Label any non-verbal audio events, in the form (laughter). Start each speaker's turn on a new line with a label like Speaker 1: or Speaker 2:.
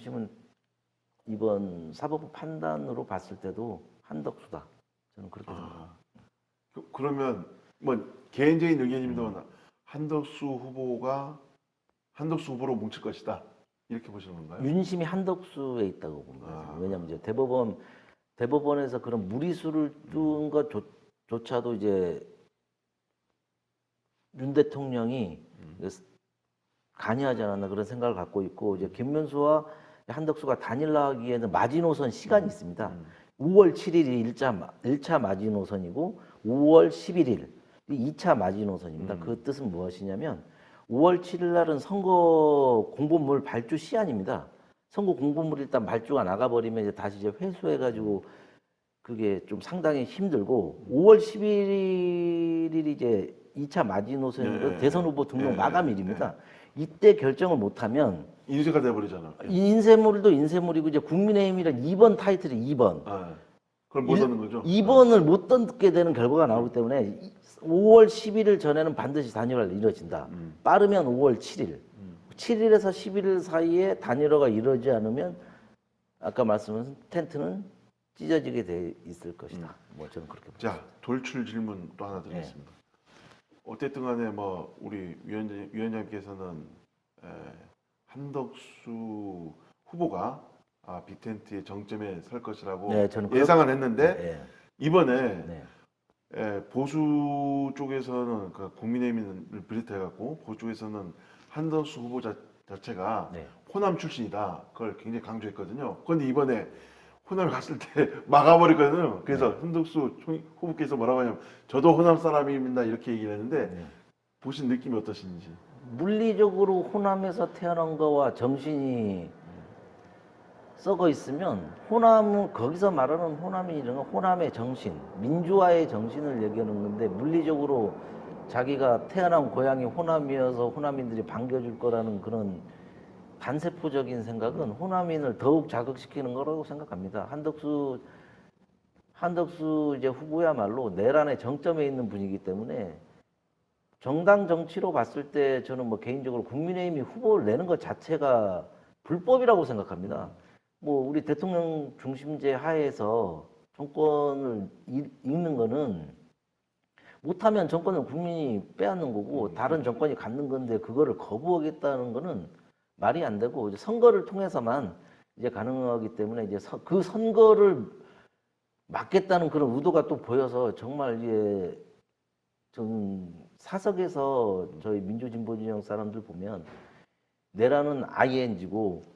Speaker 1: 윤심은 이번 사법부 판단으로 봤을 때도 한덕수다. 저는 그렇게 생각합니다.
Speaker 2: 아, 그, 그러면 뭐 개인적인 의견입니다만 한덕수 후보가 한덕수 후보로 뭉칠 것이다 이렇게 보시는 건가요?
Speaker 1: 윤심이 한덕수에 있다고 봅니다.
Speaker 2: 아.
Speaker 1: 왜냐하면 이제 대법원 대법원에서 그런 무리수를 둔 것조차도 이제 윤 대통령이
Speaker 2: 음.
Speaker 1: 간이하지 않았나 그런 생각을 갖고 있고 이제 김문수와 한덕수가 단일화하기에는 마지노선 시간이 있습니다.
Speaker 2: 음.
Speaker 1: 5월 7일이 1차, 1차 마지노선이고 5월 11일 이 2차 마지노선입니다.
Speaker 2: 음.
Speaker 1: 그 뜻은 무엇이냐면 5월 7일 날은 선거 공보물 발주 시한입니다. 선거 공보물이 일단 발주가 나가버리면 이제 다시 이제 회수해가지고 그게 좀 상당히 힘들고 5월 11일이 이제 2차 마지노선이고
Speaker 2: 예,
Speaker 1: 대선 후보 등록
Speaker 2: 예,
Speaker 1: 마감일입니다. 이때 결정을 못하면
Speaker 2: 인쇄가 돼버리잖아.
Speaker 1: 이 인쇄물도 인쇄물이고 이제 국민의힘이란 2번 타이틀이 2번.
Speaker 2: 아, 그걸 못
Speaker 1: 일-
Speaker 2: 얻는 거죠?
Speaker 1: 2번을 못 얻게 되는 결과가 나오기 때문에 5월 11일 전에는 반드시 단일화가 이루어진다.
Speaker 2: 음.
Speaker 1: 빠르면 5월 7일.
Speaker 2: 음.
Speaker 1: 7일에서 11일 사이에 단일화가 이루어지지 않으면 아까 말씀하신 텐트는 찢어지게 돼 있을 것이다. 뭐 저는 그렇게 봅니다.
Speaker 2: 자 돌출 질문 또 하나 드리겠습니다. 어쨌든 간에 뭐 우리 위원장, 위원장님께서는 에, 한덕수 후보가 아, 빅텐트의 정점에 설 것이라고
Speaker 1: 네, 저는
Speaker 2: 예상을 했는데
Speaker 1: 네.
Speaker 2: 이번에
Speaker 1: 네.
Speaker 2: 에, 보수 쪽에서는 그 국민의힘을 비롯해갖고 보수 쪽에서는 한덕수 후보 자, 자체가
Speaker 1: 네.
Speaker 2: 호남 출신이다. 그걸 굉장히 강조했거든요. 그런데 이번에 호남에 갔을 때 (laughs) 막아버리거든요. 그래서
Speaker 1: 네.
Speaker 2: 한덕수 총- 후보께서 뭐라고 하냐면 저도 호남 사람입니다 이렇게 얘기를 했는데
Speaker 1: 네.
Speaker 2: 보신 느낌이 어떠신지.
Speaker 1: 물리적으로 호남에서 태어난 거와 정신이 썩어 있으면 호남은 거기서 말하는 호남이 이런 건 호남의 정신, 민주화의 정신을 얘기하는 건데 물리적으로 자기가 태어난 고향이 호남이어서 호남인들이 반겨줄 거라는 그런 반세포적인 생각은 호남인을 더욱 자극시키는 거라고 생각합니다. 한덕수 한덕수 이제 후보야말로 내란의 정점에 있는 분이기 때문에 정당 정치로 봤을 때 저는 뭐 개인적으로 국민의힘이 후보를 내는 것 자체가 불법이라고 생각합니다. 뭐 우리 대통령 중심제 하에서 정권을 이- 잇는 거는 못하면 정권을 국민이 빼앗는 거고 다른 정권이 갖는 건데 그거를 거부하겠다는 거는 말이 안 되고 이제 선거를 통해서만 이제 가능하기 때문에 이제 서- 그 선거를 막겠다는 그런 의도가 또 보여서 정말 이제 좀 사석에서 저희 민주진보진영 사람들 보면 내라는 ING고